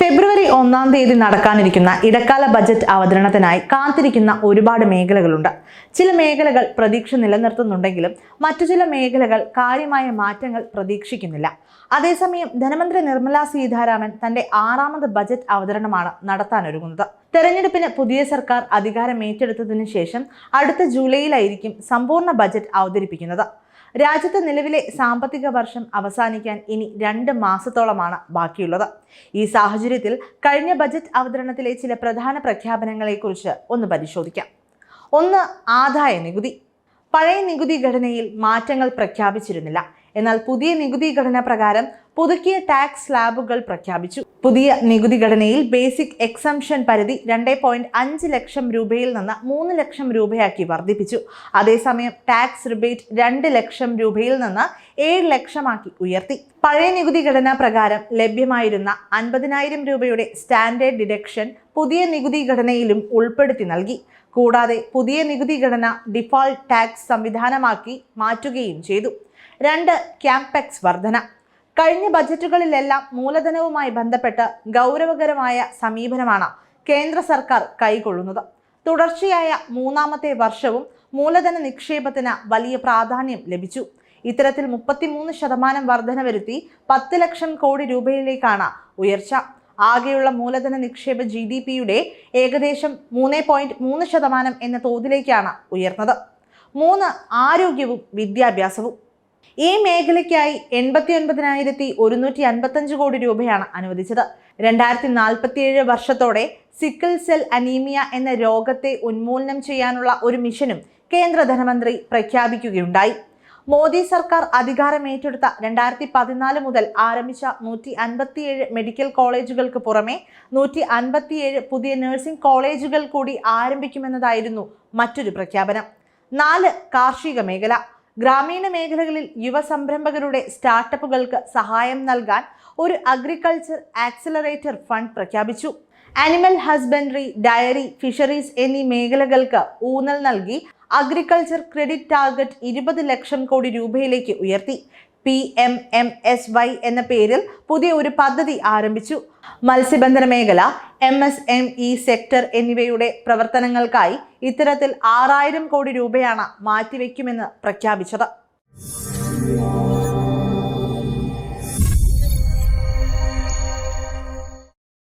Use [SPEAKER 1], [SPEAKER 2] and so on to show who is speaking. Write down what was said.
[SPEAKER 1] ഫെബ്രുവരി ഒന്നാം തീയതി നടക്കാനിരിക്കുന്ന ഇടക്കാല ബജറ്റ് അവതരണത്തിനായി കാത്തിരിക്കുന്ന ഒരുപാട് മേഖലകളുണ്ട്. ചില മേഖലകൾ പ്രതീക്ഷ നിലനിർത്തുന്നുണ്ടെങ്കിലും മറ്റു ചില മേഖലകൾ കാര്യമായ മാറ്റങ്ങൾ പ്രതീക്ഷിക്കുന്നില്ല. അതേസമയം ധനമന്ത്രി നിർമ്മലാ സീതാരാമൻ തന്റെ ആറാമത് ബജറ്റ് അവതരണമാണ് നടത്താനൊരുങ്ങുന്നത്. തെരഞ്ഞെടുപ്പിന് പുതിയ സർക്കാർ അധികാരം ഏറ്റെടുത്തതിനു ശേഷം അടുത്ത ജൂലൈയിലായിരിക്കും സമ്പൂർണ ബജറ്റ് അവതരിപ്പിക്കുന്നത്. രാജ്യത്ത് നിലവിലെ സാമ്പത്തിക വർഷം അവസാനിക്കാൻ ഇനി രണ്ട് മാസത്തോളമാണ് ബാക്കിയുള്ളത്. ഈ സാഹചര്യത്തിൽ കഴിഞ്ഞ ബജറ്റ് അവതരണത്തിലെ ചില പ്രധാന പ്രഖ്യാപനങ്ങളെക്കുറിച്ച് ഒന്ന് പരിശോധിക്കാം. ഒന്ന് ആദായ നികുതി. പഴയ നികുതി ഘടനയിൽ മാറ്റങ്ങൾ പ്രഖ്യാപിച്ചിരുന്നില്ല. എന്നാൽ പുതിയ നികുതി ഘടന പ്രകാരം പുതുക്കിയ ടാക്സ് സ്ലാബുകൾ പ്രഖ്യാപിച്ചു. പുതിയ നികുതി ഘടനയിൽ ബേസിക് എക്സംഷൻ പരിധി രണ്ട് പോയിന്റ് അഞ്ച് ലക്ഷം രൂപയിൽ നിന്ന് മൂന്ന് ലക്ഷം രൂപയാക്കി വർദ്ധിപ്പിച്ചു. അതേസമയം ടാക്സ് റിബേറ്റ് രണ്ട് ലക്ഷം രൂപയിൽ നിന്ന് ഏഴ് ലക്ഷമാക്കി ഉയർത്തി. പഴയ നികുതി ഘടന പ്രകാരം ലഭ്യമായിരുന്ന അൻപതിനായിരം രൂപയുടെ സ്റ്റാൻഡേർഡ് ഡിഡക്ഷൻ പുതിയ നികുതി ഘടനയിലും ഉൾപ്പെടുത്തി നൽകി. കൂടാതെ പുതിയ നികുതി ഘടന ഡിഫോൾട്ട് ടാക്സ് സംവിധാനമാക്കി മാറ്റുകയും ചെയ്തു. രണ്ട് ക്യാമ്പക്സ് വർധന. കഴിഞ്ഞ ബജറ്റുകളിലെല്ലാം മൂലധനവുമായി ബന്ധപ്പെട്ട് ഗൗരവകരമായ സമീപനമാണ് കേന്ദ്ര സർക്കാർ കൈക്കൊള്ളുന്നത്. തുടർച്ചയായ മൂന്നാമത്തെ വർഷവും മൂലധന നിക്ഷേപത്തിന് വലിയ പ്രാധാന്യം ലഭിച്ചു. ഇത്തരത്തിൽ മുപ്പത്തിമൂന്ന് ശതമാനം വർധന വരുത്തി പത്ത് ലക്ഷം കോടി രൂപയിലേക്കാണ് ഉയർച്ച. ആകെയുള്ള മൂലധന നിക്ഷേപ ജി ഡി പിയുടെ ഏകദേശം മൂന്ന് പോയിന്റ് മൂന്ന് ശതമാനം എന്ന തോതിലേക്കാണ് ഉയർന്നത്. മൂന്ന് ആരോഗ്യവും വിദ്യാഭ്യാസവും. ഈ മേഖലയ്ക്കായി എൺപത്തി ഒൻപതിനായിരത്തി ഒരുന്നൂറ്റി അൻപത്തഞ്ച് കോടി രൂപയാണ് അനുവദിച്ചത്. രണ്ടായിരത്തി നാൽപ്പത്തിയേഴ് വർഷത്തോടെ സിക്കിൾ സെൽ അനീമിയ എന്ന രോഗത്തെ ഉന്മൂലനം ചെയ്യാനുള്ള ഒരു മിഷനും കേന്ദ്ര ധനമന്ത്രി പ്രഖ്യാപിക്കുകയുണ്ടായി. മോദി സർക്കാർ അധികാരമേറ്റെടുത്ത രണ്ടായിരത്തി പതിനാല് മുതൽ ആരംഭിച്ച നൂറ്റി അൻപത്തിയേഴ് മെഡിക്കൽ കോളേജുകൾക്ക് പുറമെ നൂറ്റി അൻപത്തിയേഴ് പുതിയ നഴ്സിംഗ് കോളേജുകൾ കൂടി ആരംഭിക്കുമെന്നതായിരുന്നു മറ്റൊരു പ്രഖ്യാപനം. നാല് കാർഷിക മേഖല ഗ്രാമീണ മേഖലകളിൽ യുവ സംരംഭകരുടെ സ്റ്റാർട്ടപ്പുകൾക്ക് സഹായം നൽകാൻ ഒരു അഗ്രികൾച്ചർ ആക്സിലറേറ്റർ ഫണ്ട് പ്രഖ്യാപിച്ചു. ആനിമൽ ഹസ്ബൻഡറി ഡയറി ഫിഷറീസ് എന്നീ മേഖലകൾക്ക് ഊന്നൽ നൽകി അഗ്രികൾച്ചർ ക്രെഡിറ്റ് ടാർഗറ്റ് ഇരുപത് ലക്ഷം കോടി രൂപയിലേക്ക് ഉയർത്തി. P M M S Y എന്ന പേരിൽ പുതിയ ഒരു പദ്ധതി ആരംഭിച്ചു. മത്സ്യബന്ധന മേഖല M S M E sector എന്നിവയുടെ പ്രവർത്തനങ്ങൾക്കായി ഇത്തരത്തിൽ ആറായിരം കോടി രൂപയാണ് മാറ്റിവെക്കുമെന്ന് പ്രഖ്യാപിച്ചത്.